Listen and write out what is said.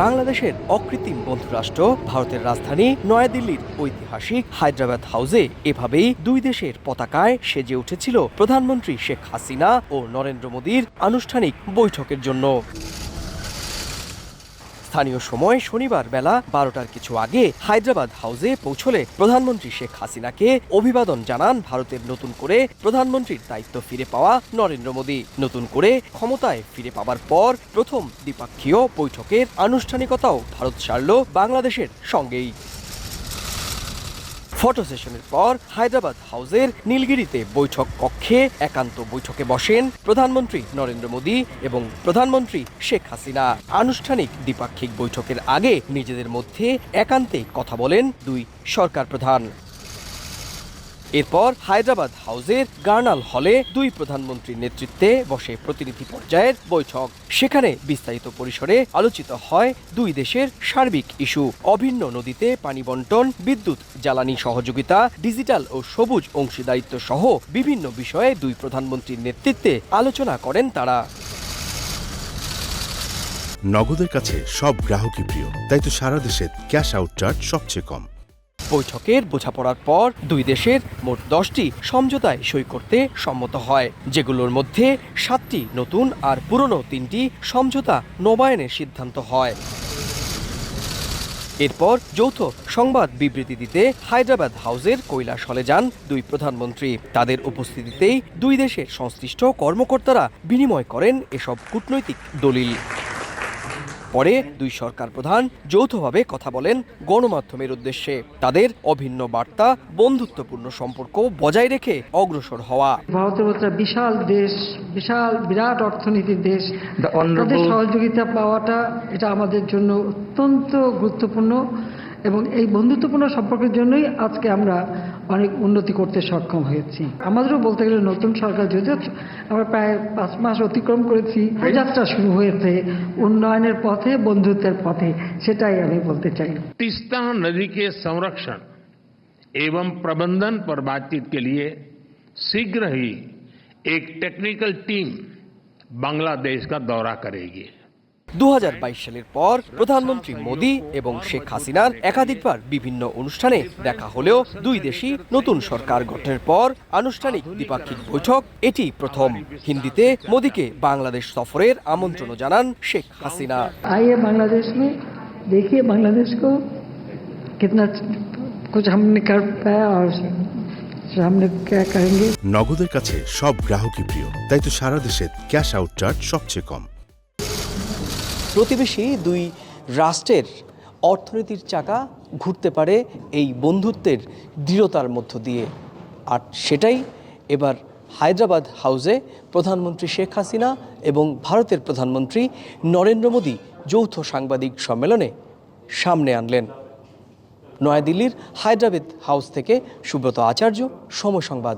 বাংলাদেশের অকৃত্রিম বন্ধুরাষ্ট্র, ভারতের রাজধানী নয়াদিল্লির ঐতিহাসিক হায়দ্রাবাদ হাউসে এভাবেই দুই দেশের পতাকায় সেজে উঠেছিল প্রধানমন্ত্রী শেখ হাসিনা ও নরেন্দ্র মোদীর আনুষ্ঠানিক বৈঠকের জন্য। স্থানীয় সময় শনিবার বেলা বারোটার কিছু আগে হায়দ্রাবাদ হাউসে পৌঁছলে প্রধানমন্ত্রী শেখ হাসিনাকে অভিবাদন জানান ভারতের নতুন করে প্রধানমন্ত্রীর দায়িত্ব ফিরে পাওয়া নরেন্দ্র মোদী। নতুন করে ক্ষমতায় ফিরে পাওয়ার পর প্রথম দ্বিপাক্ষীয় বৈঠকের আনুষ্ঠানিকতাও ভারত সারল বাংলাদেশের সঙ্গেই। ফটো সেশনের পর হায়দ্রাবাদ হাউসের নীলগিরিতে বৈঠক কক্ষে একান্ত বৈঠকে বসেন প্রধানমন্ত্রী নরেন্দ্র মোদী এবং প্রধানমন্ত্রী শেখ হাসিনা। আনুষ্ঠানিক দ্বিপাক্ষিক বৈঠকের আগে নিজেদের মধ্যে একান্তে কথা বলেন দুই সরকার প্রধান। এরপর হায়দ্রাবাদ হাউসের গার্নাল হলে দুই প্রধানমন্ত্রীর নেতৃত্বে বসে প্রতিনিধি পর্যায়ের বৈঠক। সেখানে বিস্তারিত পরিসরে আলোচিত হয় দুই দেশের সার্বিক ইস্যু। অভিন্ন নদীতে পানি বন্টন, বিদ্যুৎ, জ্বালানি সহযোগিতা, ডিজিটাল ও সবুজ অংশীদারিত্ব সহ বিভিন্ন বিষয়ে দুই প্রধানমন্ত্রীর নেতৃত্বে আলোচনা করেন তারা। নগদের কাছে সব গ্রাহকই প্রিয়, তাই তো সারা দেশে ক্যাশ আউট চার্জ সবচেয়ে কম। বৈঠকের বোঝাপড়ার পর দুই দেশের মোট দশটি সমঝোতায় সই করতে সম্মত হয়, যেগুলোর মধ্যে সাতটি নতুন আর পুরনো তিনটি সমঝোতা নবায়নের সিদ্ধান্ত হয়। এরপর যৌথ সংবাদ বিবৃতি দিতে হায়দ্রাবাদ হাউসের কৈলাস হলে যান দুই প্রধানমন্ত্রী। তাদের উপস্থিতিতেই দুই দেশের সংশ্লিষ্ট কর্মকর্তারা বিনিময় করেন এসব কূটনৈতিক দলিল। পরে দুই সরকার প্রধান যৌথভাবে কথা বলেন গণমাধ্যমের উদ্দেশ্যে। তাদের অভিন্ন বার্তা বন্ধুত্বপূর্ণ সম্পর্ক বজায় রেখে অগ্রসর হওয়া। ভারতের একটা বিশাল দেশ বিশাল বিরাট অর্থনীতির দেশ। তাদের সহযোগিতা পাওয়াটা এটা আমাদের জন্য অত্যন্ত গুরুত্বপূর্ণ। এবং এই বন্ধুত্বপূর্ণ সম্পর্কের জন্যই আজকে আমরা অনেক উন্নতি করতে সক্ষম হয়েছি আমাদেরও বলতে গেলে নতুন সরকার যদিও আমরা প্রায় পাঁচ মাস অতিক্রম করেছি যাত্রা শুরু হয়েছে উন্নয়নের পথে বন্ধুত্বের পথে সেটাই আমি বলতে চাই तीस्ता नदी के संरक्षण एवं प्रबंधन पर बातचीत के लिए शीघ्र ही एक टेक्निकल टीम बांग्लादेश का दौरा करेगी দু হাজার বাইশ সালের পর প্রধানমন্ত্রী মোদী এবং শেখ হাসিনার একাধিকবার বিভিন্ন অনুষ্ঠানে দেখা হলেও দুই দেশই নতুন সরকার গঠনের পর আনুষ্ঠানিক দ্বিপাক্ষিক বৈঠক এটি প্রথম। হিন্দিতে মোদীকে বাংলাদেশ সফরের আমন্ত্রণ জানান শেখ হাসিনা। আইয়ে বাংলাদেশ মে দেখিয়ে বাংলাদেশ কো কিতনা কুছ হামনে কর পায়া আর নগদের কাছে সব গ্রাহকই প্রিয় তাই তো সারা দেশে ক্যাশ আউট চার্জ সবচেয়ে কম। প্রতিবেশী দুই রাষ্ট্রের অর্থনীতির চাকা ঘুরতে পারে এই বন্ধুত্বের দৃঢ়তার মধ্য দিয়ে। আর সেটাই এবার হায়দ্রাবাদ হাউসে প্রধানমন্ত্রী শেখ হাসিনা এবং ভারতের প্রধানমন্ত্রী নরেন্দ্র মোদী যৌথ সাংবাদিক সম্মেলনে সামনে আনলেন। নয়াদিল্লির হায়দ্রাবাদ হাউস থেকে সুব্রত আচার্য সময় সংবাদ